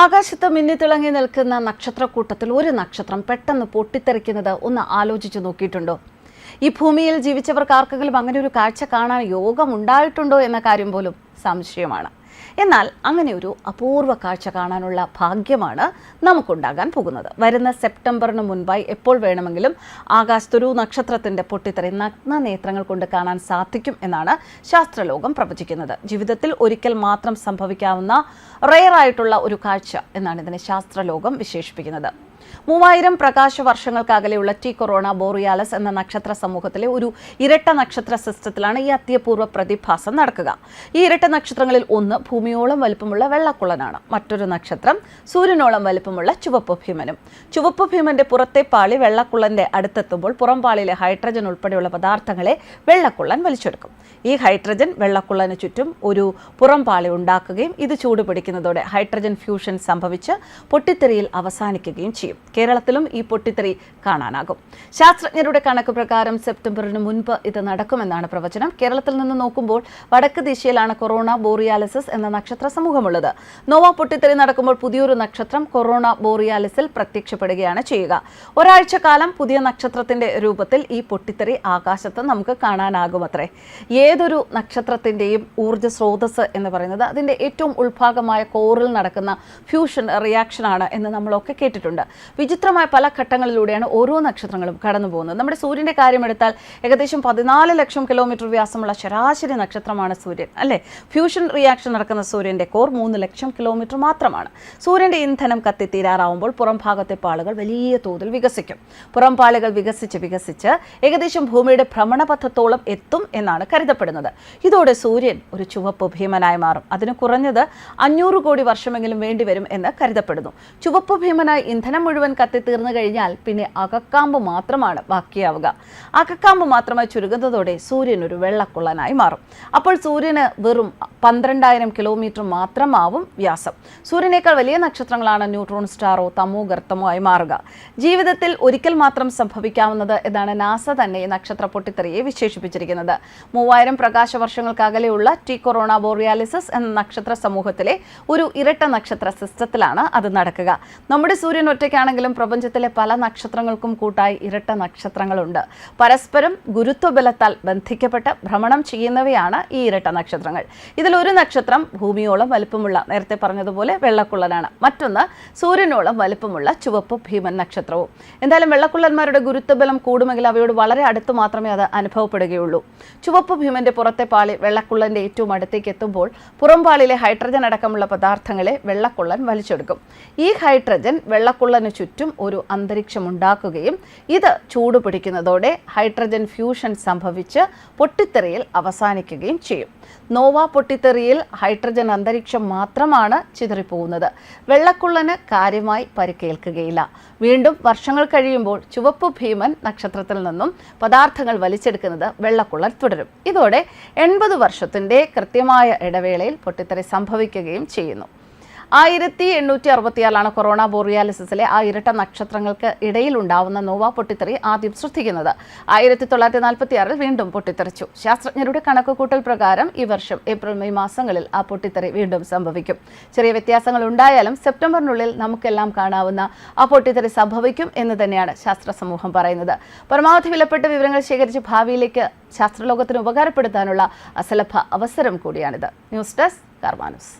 ആകാശത്ത് മിന്നിത്തിളങ്ങി നിൽക്കുന്ന നക്ഷത്രക്കൂട്ടത്തിൽ ഒരു നക്ഷത്രം പെട്ടെന്ന് പൊട്ടിത്തെറിക്കുന്നത് ഒന്ന് ആലോചിച്ചു നോക്കിയിട്ടുണ്ടോ? ഈ ഭൂമിയിൽ ജീവിച്ചവർക്ക് ആർക്കെങ്കിലും അങ്ങനെ ഒരു കാഴ്ച കാണാൻ യോഗം ഉണ്ടായിട്ടുണ്ടോ എന്ന കാര്യം പോലും സംശയമാണ്. എന്നാൽ അങ്ങനെ ഒരു അപൂർവ കാഴ്ച കാണാനുള്ള ഭാഗ്യമാണ് നമുക്കുണ്ടാകാൻ പോകുന്നത്. വരുന്ന സെപ്റ്റംബറിന് മുൻപായി എപ്പോൾ വേണമെങ്കിലും ആകാശത്തൊരു നക്ഷത്രത്തിന്റെ പൊട്ടിത്തെറി നഗ്ന നേത്രങ്ങൾ കൊണ്ട് കാണാൻ സാധിക്കും എന്നാണ് ശാസ്ത്രലോകം പ്രവചിക്കുന്നത്. ജീവിതത്തിൽ ഒരിക്കൽ മാത്രം സംഭവിക്കാവുന്ന റെയർ ആയിട്ടുള്ള ഒരു കാഴ്ച എന്നാണ് ഇതിനെ ശാസ്ത്രലോകം വിശേഷിപ്പിക്കുന്നത്. മൂവായിരം പ്രകാശ വർഷങ്ങൾക്ക് അകലെയുള്ള ടി കൊറോണ ബോറിയാലസ് എന്ന നക്ഷത്ര സമൂഹത്തിലെ ഒരു ഇരട്ട നക്ഷത്ര സിസ്റ്റത്തിലാണ് ഈ അത്യപൂർവ പ്രതിഭാസം നടക്കുക. ഈ ഇരട്ട നക്ഷത്രങ്ങളിൽ ഒന്ന് ഭൂമിയോളം വലുപ്പമുള്ള വെള്ളക്കുള്ളനാണ് മറ്റൊരു നക്ഷത്രം സൂര്യനോളം വലുപ്പമുള്ള ചുവപ്പ് ഭീമനും. ചുവപ്പ് ഭീമന്റെ പുറത്തെ പാളി വെള്ളക്കുള്ളന്റെ അടുത്തെത്തുമ്പോൾ പുറം പാളിയിലെ ഹൈഡ്രജൻ ഉൾപ്പെടെയുള്ള പദാർത്ഥങ്ങളെ വെള്ളക്കുള്ളൻ വലിച്ചെടുക്കും. ഈ ഹൈഡ്രജൻ വെള്ളക്കുള്ളന് ചുറ്റും ഒരു പുറം പാളി ഉണ്ടാക്കുകയും ഇത് ചൂടുപിടിക്കുന്നതോടെ ഹൈഡ്രജൻ ഫ്യൂഷൻ സംഭവിച്ച് പൊട്ടിത്തെറിയിൽ അവസാനിക്കുകയും ചെയ്യും. കേരളത്തിലും ഈ പൊട്ടിത്തെറി കാണാനാകും. ശാസ്ത്രജ്ഞരുടെ കണക്ക് പ്രകാരം സെപ്റ്റംബറിന് മുൻപ് ഇത് നടക്കുമെന്നാണ് പ്രവചനം. കേരളത്തിൽ നിന്ന് നോക്കുമ്പോൾ വടക്ക് ദിശയിലാണ് കൊറോണ ബോറിയാലിസിസ് എന്ന നക്ഷത്ര സമൂഹമുള്ളത്. നോവ പൊട്ടിത്തെറി നടക്കുമ്പോൾ പുതിയൊരു നക്ഷത്രം കൊറോണ ബോറിയാലിസിൽ പ്രത്യക്ഷപ്പെടുകയാണ് ചെയ്യുക. ഒരാഴ്ച കാലം പുതിയ നക്ഷത്രത്തിന്റെ രൂപത്തിൽ ഈ പൊട്ടിത്തെറി ആകാശത്ത് നമുക്ക് കാണാനാകുമത്രേ. ഏതൊരു നക്ഷത്രത്തിന്റെയും ഊർജ സ്രോതസ് എന്ന് പറയുന്നത് അതിന്റെ ഏറ്റവും ഉൾഭാഗമായ കോറിൽ നടക്കുന്ന ഫ്യൂഷൻ റിയാക്ഷനാണ് എന്ന് നമ്മളൊക്കെ കേട്ടിട്ടുണ്ട്. വിചിത്രമായ പല ഘട്ടങ്ങളിലൂടെയാണ് ഓരോ നക്ഷത്രങ്ങളും കടന്നു പോകുന്നത് നമ്മുടെ സൂര്യന്റെ കാര്യമെടുത്താൽ ഏകദേശം പതിനാല് ലക്ഷം കിലോമീറ്റർ വ്യാസമുള്ള ശരാശരി നക്ഷത്രമാണ് സൂര്യൻ അല്ലേ? ഫ്യൂഷൻ റിയാക്ഷൻ നടക്കുന്ന സൂര്യന്റെ കോർ മൂന്ന് ലക്ഷം കിലോമീറ്റർ മാത്രമാണ്. സൂര്യന്റെ ഇന്ധനം കത്തിത്തീരാറാവുമ്പോൾ പുറം ഭാഗത്തെ പാളുകൾ വലിയ തോതിൽ വികസിക്കും. പുറം പാളുകൾ വികസിച്ച് വികസിച്ച് ഏകദേശം ഭൂമിയുടെ ഭ്രമണപഥത്തോളം എത്തും എന്നാണ് കരുതപ്പെടുന്നത്. ഇതോടെ സൂര്യൻ ഒരു ചുവപ്പ് ഭീമനായി മാറും. അതിന് കുറഞ്ഞത് അഞ്ഞൂറ് കോടി വർഷമെങ്കിലും വേണ്ടിവരും എന്ന് കരുതപ്പെടുന്നു. ചുവപ്പ് ഭീമനായി ഇന്ധനം മുഴുവൻ കത്തിത്തീർന്നു കഴിഞ്ഞാൽ പിന്നെ അകക്കാമ്പ് മാത്രമാണ് ബാക്കിയാവുക. അകക്കാമ്പ് മാത്രമായി ചുരുങ്ങുന്നതോടെ സൂര്യൻ ഒരു വെള്ളക്കുള്ളനായി മാറും. അപ്പോൾ സൂര്യന് വെറും പന്ത്രണ്ടായിരം കിലോമീറ്റർ മാത്രമാവും വ്യാസം. സൂര്യനേക്കാൾ വലിയ നക്ഷത്രങ്ങളാണ് ന്യൂട്രോൺ സ്റ്റാറോ തമോ ഗർത്തമോ ആയി മാറുക. ജീവിതത്തിൽ ഒരിക്കൽ മാത്രം സംഭവിക്കാവുന്നത് എന്നാണ് നാസ തന്നെ നക്ഷത്ര പൊട്ടിത്തെറിയെ വിശേഷിപ്പിച്ചിരിക്കുന്നത്. മൂവായിരം പ്രകാശ വർഷങ്ങൾക്ക് അകലെയുള്ള ടി കൊറോണ ബോറിയാലിസിസ് എന്ന നക്ഷത്ര സമൂഹത്തിലെ ഒരു ഇരട്ട നക്ഷത്ര സിസ്റ്റത്തിലാണ് അത് നടക്കുക. നമ്മുടെ സൂര്യൻ ഒറ്റയ്ക്കാണെങ്കിലും പ്രപഞ്ചത്തിലെ പല നക്ഷത്രങ്ങൾക്കും കൂട്ടായി ഇരട്ട നക്ഷത്രങ്ങളുണ്ട്. പരസ്പരം ഗുരുത്വബലത്താൽ ബന്ധിക്കപ്പെട്ട് ഭ്രമണം ചെയ്യുന്നവയാണ് ഈ ഇരട്ട നക്ഷത്രങ്ങൾ. ഇതിൽ ഒരു നക്ഷത്രം ഭൂമിയോളം വലുപ്പമുള്ള നേരത്തെ പറഞ്ഞതുപോലെ വെള്ളക്കുള്ളനാണ്. മറ്റൊന്ന് സൂര്യനോളം വലുപ്പമുള്ള ചുവപ്പ് ഭീമൻ നക്ഷത്രവും. എന്തായാലും വെള്ളക്കുള്ളന്മാരുടെ ഗുരുത്വബലം കൂടുമെങ്കിൽ അവയോട് വളരെ അടുത്ത് മാത്രമേ അത് അനുഭവപ്പെടുകയുള്ളൂ. ചുവപ്പ് ഭീമന്റെ പുറത്തെ പാളി വെള്ളക്കുള്ളന്റെ ഏറ്റവും അടുത്തേക്ക് എത്തുമ്പോൾ പുറംപാളിലെ ഹൈഡ്രജൻ അടക്കമുള്ള പദാർത്ഥങ്ങളെ വെള്ളക്കുള്ളൻ വലിച്ചെടുക്കും. ഈ ഹൈഡ്രജൻ വെള്ളക്കുള്ളന് ചുറ്റും ഒരു അന്തരീക്ഷം ഉണ്ടാക്കുകയും ഇത് ചൂടുപിടിക്കുന്നതോടെ ഹൈഡ്രജൻ ഫ്യൂഷൻ സംഭവിച്ച് പൊട്ടിത്തെറിയിൽ അവസാനിക്കുകയും ചെയ്യും. നോവ പൊട്ടിത്തെറിയിൽ ഹൈഡ്രജൻ അന്തരീക്ഷം മാത്രമാണ് ചിതറിപ്പോകുന്നത്. വെള്ളക്കുള്ളന് കാര്യമായി പരിക്കേൽക്കുകയില്ല. വീണ്ടും വർഷങ്ങൾ കഴിയുമ്പോൾ ചുവപ്പ് ഭീമൻ നക്ഷത്രത്തിൽ നിന്നും പദാർത്ഥങ്ങൾ വലിച്ചെടുക്കുന്നത് വെള്ളക്കുള്ളൻ തുടരും. ഇതോടെ എൺപത് വർഷത്തിന്റെ കൃത്യമായ ഇടവേളയിൽ പൊട്ടിത്തെറി സംഭവിക്കുകയും ചെയ്യുന്നു. ആയിരത്തി എണ്ണൂറ്റി അറുപത്തിയാലാണ് കൊറോണ ബോറിയാലിസിസിലെ ആ ഇരട്ട നക്ഷത്രങ്ങൾക്ക് ഇടയിൽ ഉണ്ടാവുന്ന നോവ പൊട്ടിത്തെറി ആദ്യം ശ്രദ്ധിക്കുന്നത് ആയിരത്തി തൊള്ളായിരത്തി നാൽപ്പത്തി ആറിൽ വീണ്ടും പൊട്ടിത്തെറിച്ചു. ശാസ്ത്രജ്ഞരുടെ കണക്കുകൂട്ടൽ പ്രകാരം ഈ വർഷം ഏപ്രിൽ മെയ് മാസങ്ങളിൽ ആ പൊട്ടിത്തെറി വീണ്ടും സംഭവിക്കും. ചെറിയ വ്യത്യാസങ്ങൾ ഉണ്ടായാലും സെപ്റ്റംബറിനുള്ളിൽ നമുക്കെല്ലാം കാണാവുന്ന ആ പൊട്ടിത്തെറി സംഭവിക്കും എന്ന് തന്നെയാണ് ശാസ്ത്ര സമൂഹം പറയുന്നത്. പരമാവധി വിലപ്പെട്ട വിവരങ്ങൾ ശേഖരിച്ച് ഭാവിയിലേക്ക് ശാസ്ത്രലോകത്തിന് ഉപകാരപ്പെടുത്താനുള്ള അസലഭ അവസരം കൂടിയാണിത്. News desk കർമാനുസ്.